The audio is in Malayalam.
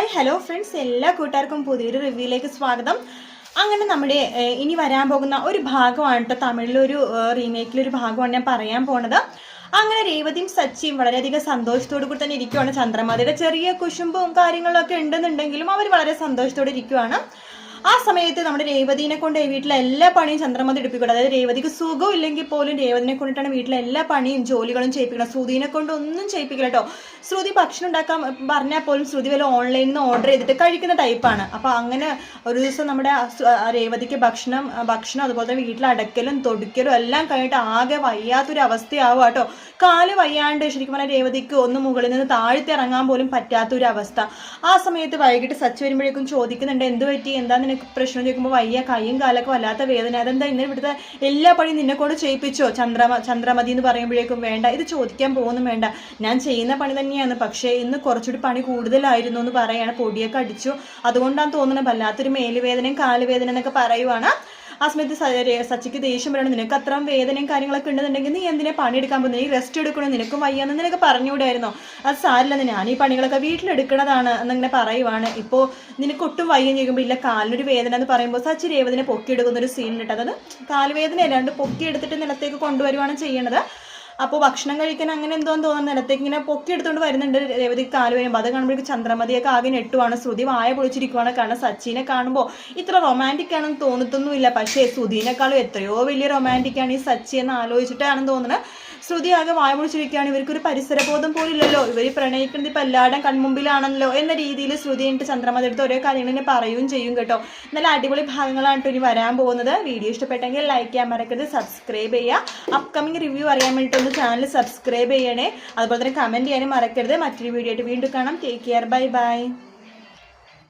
ഹായ് ഹലോ ഫ്രണ്ട്സ് എല്ലാ കൂട്ടുകാർക്കും പുതിയൊരു റിവ്യൂയിലേക്ക് സ്വാഗതം. അങ്ങനെ നമ്മുടെ ഇനി വരാൻ പോകുന്ന ഒരു ഭാഗമാണ് കേട്ടോ തമിഴിലൊരു റീമേക്കിലൊരു ഭാഗമാണ് ഞാൻ പറയാൻ പോണത്. അങ്ങനെ രേവതിയും സച്ചിയും വളരെയധികം സന്തോഷത്തോടു കൂടി തന്നെ ഇരിക്കുവാണ്. ചന്ദ്രമതിയുടെ ചെറിയ കുശുമ്പും കാര്യങ്ങളൊക്കെ ഉണ്ടെന്നുണ്ടെങ്കിലും അവർ വളരെ സന്തോഷത്തോടെ ഇരിക്കുവാണ്. ആ സമയത്ത് നമ്മുടെ രേവതിനെ കൊണ്ട് വീട്ടിലെ എല്ലാ പണിയും ചന്ദ്രമതി എടുപ്പിക്കണം അതായത് രേവതിക്ക് സുഖം ഇല്ലെങ്കിൽ പോലും രേവതിനെ കൊണ്ടിട്ടാണ് വീട്ടിലെ എല്ലാ പണിയും ജോലികളും ചെയ്യിപ്പിക്കണം ശ്രുതിനെ കൊണ്ട് ഒന്നും ചെയ്യിപ്പിക്കില്ല കേട്ടോ. ശ്രുതി ഭക്ഷണം ഉണ്ടാക്കാൻ പറഞ്ഞാൽ പോലും ശ്രുതി വല്ല ഓൺലൈനിൽ നിന്ന് ഓർഡർ ചെയ്തിട്ട് കഴിക്കുന്ന ടൈപ്പാണ് അപ്പോൾ അങ്ങനെ ഒരു ദിവസം നമ്മുടെ രേവതിക്ക് ഭക്ഷണം ഭക്ഷണം അതുപോലെ തന്നെ വീട്ടിൽ അടക്കലും തൊടിക്കലും എല്ലാം കഴിഞ്ഞിട്ട് ആകെ വയ്യാത്തൊരു അവസ്ഥയാവുക കേട്ടോ. കാൽ വയ്യാണ്ട് ശരിക്കും പറഞ്ഞാൽ രേവതിക്ക് ഒന്ന് മുകളിൽ നിന്ന് താഴ്ത്തിറങ്ങാൻ പോലും പറ്റാത്തൊരു അവസ്ഥ ആ സമയത്ത് വൈകിട്ട് സച്ച് വരുമ്പോഴേക്കും ചോദിക്കുന്നുണ്ട് എന്ത് പറ്റി? എന്താ നിനക്ക് പ്രശ്നം ചോദിക്കുമ്പോൾ വയ്യ കൈയും കാലൊക്കെ വല്ലാത്ത വേദന. അതെന്താ ഇന്ന് ഇവിടുത്തെ എല്ലാ പണിയും നിന്നെ കൊണ്ട് ചെയ്യിപ്പിച്ചോ? ചന്ദ്രമ ചന്ദ്രമതി എന്ന് പറയുമ്പോഴേക്കും വേണ്ട. ഇത് ചോദിക്കാൻ പോകുന്നു വേണ്ട. ഞാൻ ചെയ്യുന്ന പണി തന്നെയാണ്. പക്ഷേ ഇന്ന് കുറച്ചുകൂടി പണി കൂടുതലായിരുന്നു എന്ന് പറയാണ്. പൊടിയൊക്കെ അടിച്ചു. അതുകൊണ്ടാണ് തോന്നുന്നത് വല്ലാത്തൊരു മേലുവേദനയും കാലുവേദന എന്നൊക്കെ പറയുവാണ്. ആ സമയത്ത് സച്ചിക്ക് ദേഷ്യം വരണം. നിനക്ക് അത്രയും വേദനയും കാര്യങ്ങളൊക്കെ ഉണ്ടെന്നുണ്ടെങ്കിൽ നീ എന്തിനാ പണിയെടുക്കാൻ പോകുന്നത്? നീ റെസ്റ്റ് എടുക്കണം. നിനക്കും വയ്യാന്ന് നിനക്ക് പറഞ്ഞുകൂടായിരുന്നോ? അത് സാരില്ലെന്ന് ഞാൻ ഈ പണികളൊക്കെ വീട്ടിലെടുക്കണതാണ് എന്നിങ്ങനെ പറയുവാണ്. ഇപ്പോൾ നിനക്ക് ഒട്ടും വയ്യം ചെയ്യുമ്പോൾ ഇല്ല കാലിനൊരു വേദന എന്ന് പറയുമ്പോൾ സച്ചി രേവതിനെ പൊക്കിയെടുക്കുന്ന ഒരു സീൻ ഉണ്ട് അതായത് കാലുവേദന അല്ലാണ്ട് പൊക്കിയെടുത്തിട്ട് നിലത്തേക്ക് കൊണ്ടുവരുവാണ് ചെയ്യണത്. അപ്പോൾ ഭക്ഷണം കഴിക്കാൻ അങ്ങനെ എന്തോന്ന് തോന്നുന്ന. നിലത്തേക്ക് ഇങ്ങനെ പൊക്കി എടുത്തുകൊണ്ട് വരുന്നുണ്ട് രേവതി കാൽ വരുമ്പോൾ അത് കാണുമ്പോഴേക്ക് ചന്ദ്രമതിയൊക്കെ ആകെ നെട്ടുവാണ് ശ്രുതി വായ പൊളിച്ചിരിക്കുവാണ്. കാരണം സച്ചിനെ കാണുമ്പോൾ ഇത്ര റൊമാന്റിക് ആണെന്ന് തോന്നത്തൊന്നുമില്ല പക്ഷേ ശ്രുതിനേക്കാളും എത്രയോ വലിയ റൊമാന്റിക് ആണ് ഈ സച്ചി എന്ന് ആലോചിച്ചിട്ടാണെന്ന് തോന്നുന്നത് ശ്രുതി ആകെ വായ ഇവർക്ക് ഒരു പരിസരബോധം പോലും ഇല്ലല്ലോ ഇവർ പ്രണയിക്കുന്നത് ഇപ്പം എല്ലാവരുടെയും കൺമുമ്പിലാണല്ലോ എന്ന രീതിയിൽ ശ്രുതി എന്നിട്ട് ചന്ദ്രമതി എടുത്ത് ഓരോ കാര്യങ്ങൾ ഇങ്ങനെ പറയുകയും ചെയ്യും കേട്ടോ. നല്ല അടിപൊളി ഭാഗങ്ങളാണ് ഇനി വരാൻ പോകുന്നത്. വീഡിയോ ഇഷ്ടപ്പെട്ടെങ്കിൽ ലൈക്ക് ചെയ്യാൻ മറക്കരുത്. സബ്സ്ക്രൈബ് ചെയ്യുക. അപ്കമിങ് റിവ്യൂ അറിയാൻ വേണ്ടിയിട്ട് ഒന്ന് ചാനൽ സബ്സ്ക്രൈബ് ചെയ്യണേ. അതുപോലെ തന്നെ കമന്റ് ചെയ്യാനും മറക്കരുത്. മറ്റൊരു വീഡിയോ ആയിട്ട് വീണ്ടും കാണാം. Take care bye bye